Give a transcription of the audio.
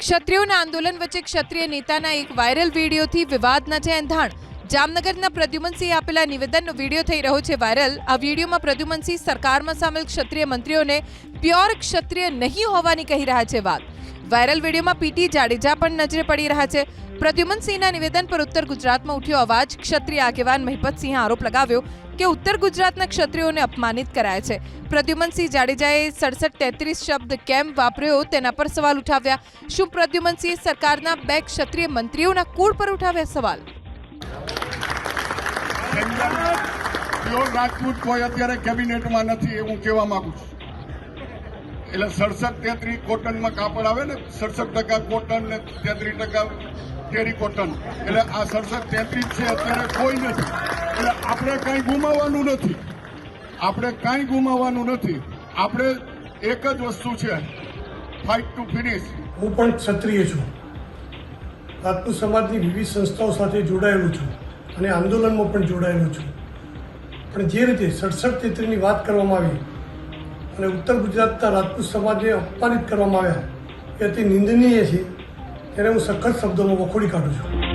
ક્ષત્રિયોના આંદોલન વચ્ચે ક્ષત્રિય નેતાના એક વાયરલ વિડીયોથી વિવાદના છે એંધાણ જામનગરના પ્રદ્યુમનસિંહે આપેલા નિવેદનનો વીડિયો થઈ રહ્યો છે વાયરલ. આ વિડીયોમાં પ્રદ્યુમનસિંહ સરકારમાં સામેલ ક્ષત્રિય મંત્રીઓને પ્યોર ક્ષત્રિય નહીં હોવાની કહી રહ્યા છે વાત. વાયરલ વિડીયોમાં પીટી જાડેજા પણ નજરે પડી રહ્યા છે. પ્રદ્યુમન સિંહના નિવેદન પર ઉત્તર ગુજરાતમાં ઉઠ્યો અવાજ. ક્ષત્રિય આગેવાન મહિપતસિંહે આરોપ લગાવ્યો કે ઉત્તર ગુજરાતના ક્ષત્રિયોને અપમાનિત કરાય છે. પ્રદ્યુમનસિંહ જાડેજાએ સડસઠ તેત્રીસ શબ્દ કેમ વાપર્યો તેના પર સવાલ ઉઠાવ્યા. શું પ્રદ્યુમનસિંહે સરકારના બે ક્ષત્રિય મંત્રીઓના કુળ પર ઉઠાવ્યા સવાલ? રાજપૂત કોઈ અત્યારે કેબિનેટમાં નથી એવું કહેવા માંગુ છું. એટલે સડસઠ તેત્રીસ કોટનમાં કાપડ આવે ને, સડસઠ ટકા કોટન ને તેત્રીસ ટકા કેરી કોટન એટલે આ સડસઠ તેત્રીસ છે અત્યારે કોઈ નથી. એટલે આપણે કાંઈ ગુમાવવાનું નથી. આપણે કાંઈ ગુમાવવાનું નથી. આપણે એક જ વસ્તુ છે ફાઇટ ટુ ફિનિશ હું પણ ક્ષત્રિય છું. રાજપૂત સમાજની વિવિધ સંસ્થાઓ સાથે જોડાયેલો છું અને આંદોલનમાં પણ જોડાયેલો છું. પણ જે રીતે સડસઠ તેત્રીની વાત કરવામાં આવી અને ઉત્તર ગુજરાતના રાજપૂત સમાજને અપમાનિત કરવામાં આવ્યા. એ અતિ નિંદનીય છે. તેને હું સખત શબ્દોમાં વખોડી કાઢું છું.